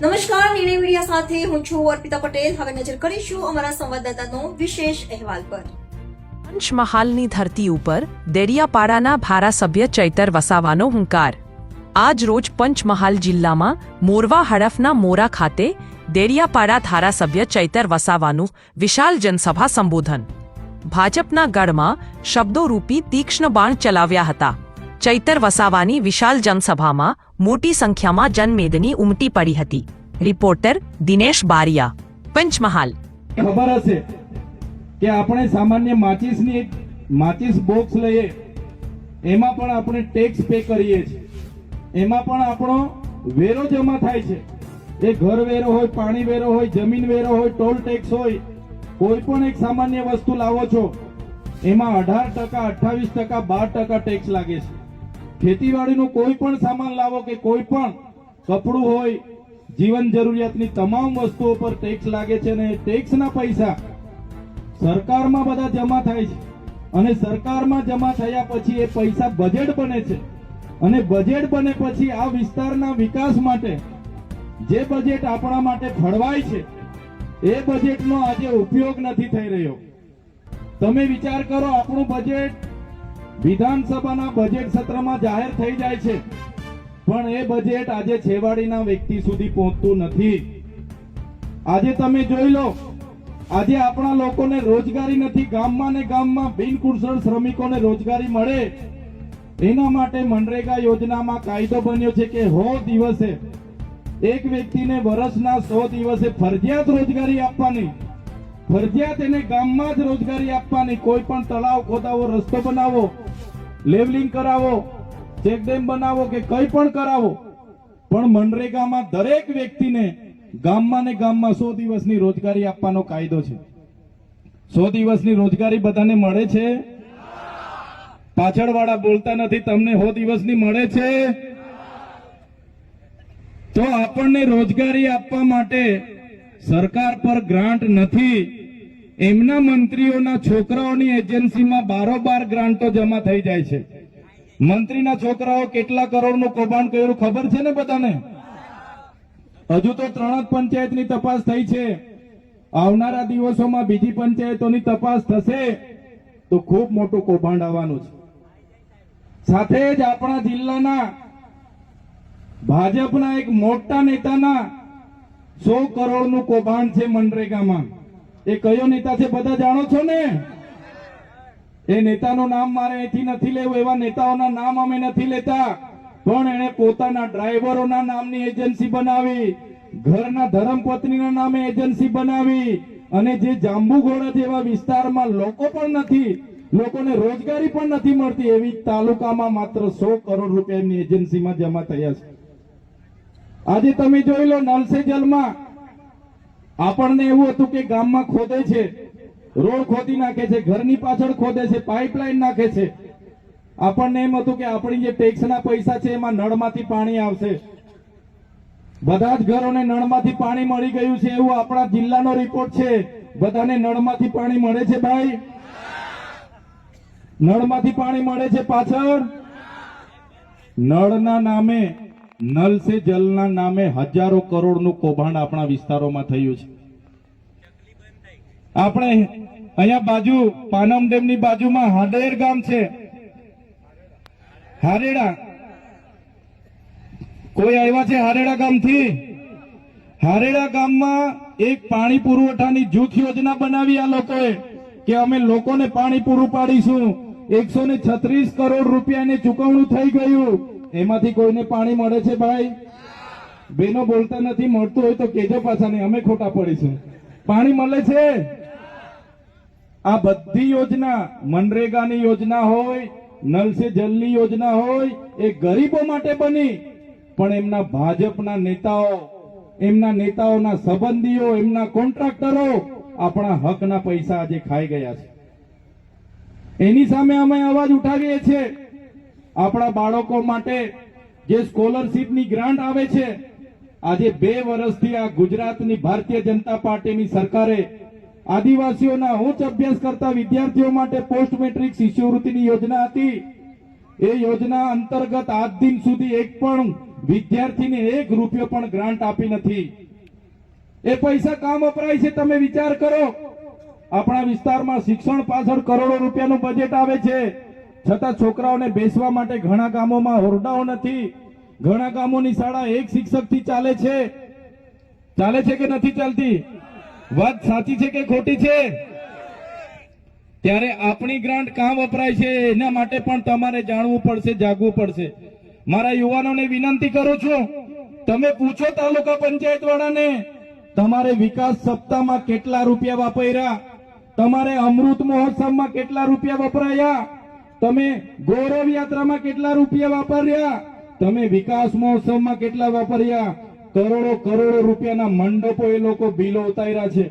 નમસ્કાર, નિર્ણય મીડિયા સાથે હું છું અર્પિતા પટેલ. હવે નજર કરીશું અમારા સંવાદદાતાનો વિશેષ અહેવાલ પર. પંચમહાલની ધરતી ઉપર દેડિયાપાડાના ધારાસભ્ય ચૈતર વસાવાનો હુંકાર. આજ રોજ પંચમહાલ જિલ્લામાં મોરવા હડફના મોરા ખાતે દેડિયાપાડા ધારાસભ્ય ચૈતર વસાવાનું વિશાળ જનસભા સંબોધન. ભાજપના ગઢમાં શબ્દોરૂપી તીક્ષ્ણ બાણ ચલાવ્યા હતા. ચૈતર વસાવાની વિશાળ જનસભામાં મોટી સંખ્યામાં જનમેદની ઉમટી પડી હતી. રિપોર્ટર દિનેશ બારિયા. પંચમહાલ. ખબર હશે કે આપણે સામાન્ય માચિસની માચીસ બોક્સ લઈએ. એમાં પણ આપણે ટેક્સ પે કરીએ છીએ. એમાં પણ આપણો વેરો જમા થાય છે. એ ઘર વેરો હોય, પાણી વેરો હોય, જમીન વેરો હોય ટોલ ટેક્સ હોય, કોઈ પણ એક સામાન્ય વસ્તુ લાવો છો, એમાં અઢાર ટકા, અઠ્ઠાવીસ ટકા, બાર ટકા ટેક્સ લાગે છે. ખેતીવાડીનું કોઈ પણ સામાન લાવો કે કોઈ પણ કપડું હોય, જીવન જરૂરિયાતની તમામ વસ્તુઓ પર ટેક્સ લાગે છે અને ટેક્સના પૈસા સરકારમાં બધા જમા થાય છે. અને સરકારમાં જમા થયા પછી એ પૈસા બજેટ બને છે. અને બજેટ બને પછી આ વિસ્તારના વિકાસ માટે જે બજેટ આપણા માટે ફળવાય છે, એ બજેટનો આજે ઉપયોગ નથી થઈ રહ્યો. તમે વિચાર કરો, આપણું બજેટ વિધાનસભાના બજેટ સત્રમાં જાહેર થઈ જાય છે. પણ એ બજેટ આજે છેવાડીના વ્યક્તિ સુધી પહોંચતું નથી. આજે તમે જોઈ લો, આજે આપણા લોકોને રોજગારી નથી. ગામમાં ને ગામમાં બિનકુશળ શ્રમિકોને રોજગારી મળે. એના માટે મનરેગા યોજનામાં કાયદો બન્યો છે કે હો દિવસે એક વ્યક્તિને વર્ષના સો દિવસે ફરજિયાત રોજગારી આપવાની. ફરજિયાત એને ગામમાં જ રોજગારી આપવાની, કોઈ પણ તળાવ ખોદાવો, રસ્તો બનાવો, લેવલિંગ કરાવો ચેકડેમ બનાવો કે કંઈ પણ કરાવો, પણ મનરેગામાં દરેક વ્યક્તિને ગામમાં ને ગામમાં સો દિવસની રોજગારી આપવાનો કાયદો છે. સો દિવસની રોજગારી બધાને મળે છે? પાછળવાળા બોલતા નથી, તમને સો દિવસની મળે છે? તો આપણને રોજગારી આપવા માટે સરકાર પર ગ્રાન્ટ નથી. એમના મંત્રીઓના છોકરાઓની એજન્સીમાં બારોબાર ગ્રાન્ટો જમા થઈ જાય છે. મંત્રીના છોકરાઓ કેટલા કરોડનું કૌભાંડ કર્યું ખબર છે ને બધાને? હજુ તો ત્રણ જ પંચાયતની તપાસ થઈ છે. આવનારા દિવસોમાં બીજી પંચાયતોની તપાસ થશે તો ખૂબ મોટું કૌભાંડ આવવાનું છે. સાથે જ આપણા જિલ્લાના ભાજપના એક મોટા નેતાના સો કરોડનું કૌભાંડ છે મનરેગામાં. એ કયો નેતા છે બધા જાણો છો ને? એ નેતાનું નામ મારે અહીંથી નથી લેવું, એવા નેતાઓના નામ અમે નથી લેતા. પણ એણે પોતાના ડ્રાઈવરોના નામની એજન્સી બનાવી, ઘરના ધર્મપત્નીના નામે એજન્સી બનાવી, અને જે જાંબુઘોડા જેવા વિસ્તારમાં લોકો પણ નથી, લોકોને રોજગારી પણ નથી મળતી, એવી તાલુકામાં માત્ર સો કરોડ રૂપિયાની એજન્સીમાં જમા થયા છે. આજે તમે જોઈ લો નલ સે જલમાં આપણને એવું હતું કે ગામમાં ખોદે છે, રોડ ખોદી નાખે છે, ઘરની પાછળ ખોદે છે, પાઇપલાઇન નાખે છે. આપણને એમ હતું કે આપણી જે ટેક્સના પૈસા છે એમાં નળમાંથી પાણી આવશે. બધા જ ઘરોને નળમાંથી પાણી મળી ગયું છે એવું આપણા જિલ્લાનો રિપોર્ટ છે. બધાને નળમાંથી પાણી મળે છે ભાઈ? નળમાંથી પાણી મળે છે પાછળ? નળના નામે. નલ સે જલના નામે હજારો કરોડનું કૌભાંડ આપણા વિસ્તારોમાં થયું છે. આપણે અહીંયા બાજુ પાનમ ડેમની બાજુમાં હાડેર ગામ છે. હારેડા. કોઈ આવ્યા છે હારેડા ગામથી? હારેડા ગામમાં એક પાણી પુરવઠાની જૂથ યોજના બનાવી આ લોકોએ કે અમે લોકોને પાણી પૂરું પાડીશું. એકસો ને છત્રીસ કરોડ રૂપિયાની ચુકવણું થઈ ગયું. એમાંથી કોઈને પાણી મળે છે ભાઈ? બેનો બોલતા નથી, મળતું હોય તો કેજો પાછા નહીં, અમે ખોટા પડીશું. પાણી મળે છે? આ બધી યોજના મનરેગાની યોજના હોય નલ સે જલની યોજના હોય, એ ગરીબો માટે બની. પણ એમના ભાજપના નેતાઓ, એમના નેતાઓના સંબંધીઓ, એમના કોન્ટ્રાક્ટરો આપણા હકના પૈસા આજે ખાઈ ગયા છે. એની સામે અમે અવાજ ઉઠાવીએ છીએ. આપણા બાળકો માટે જે સ્કોલરશીપની ગ્રાન્ટ આવે છે, આજે બે વર્ષથી આ ગુજરાતની ભારતીય જનતા પાર્ટીની સરકારે આદિવાસીઓના ઉચ્ચ અભ્યાસ કરતા વિદ્યાર્થીઓ માટે પોસ્ટ મેટ્રિક શિષ્યવૃત્તિની યોજના હતી. એ યોજના અંતર્ગત આજ દિન સુધી એક પણ વિદ્યાર્થીને એક રૂપિયો પણ ગ્રાન્ટ આપી નથી. એ પૈસા કામ વપરાય છે, તમે વિચાર કરો. આપણા વિસ્તારમાં શિક્ષણ પાછળ કરોડો રૂપિયાનું બજેટ આવે છે. છતાં છોકરાઓને બેસવા માટે ઘણા ગામોમાં હોરડાઓ નથી. ઘણા ગામોની શાળા એક શિક્ષકથી ચાલે છે. ચાલે છે કે નથી ચાલતી? વાત સાચી છે કે ખોટી છે? ત્યારે આપણી ગ્રાન્ટ કાં વપરાય છે? એના માટે પણ તમારે જાણવું પડશે, જાગવું પડશે. મારા યુવાનોને વિનંતી કરું છું, તમે પૂછો તાલુકા પંચાયત વાળાને તમારે વિકાસ સપ્તાહમાં કેટલા રૂપિયા વાપર્યા? તમારે અમૃત મહોત્સવમાં કેટલા રૂપિયા વપરાયા? તમે ગૌરવ યાત્રામાં કેટલા રૂપિયા વાપર્યા? તમે વિકાસ મહોત્સવમાં કેટલા વાપર્યા? કરોડો કરોડો રૂપિયાના મંડપો એ લોકો બિલો ઉતાર્યા છે.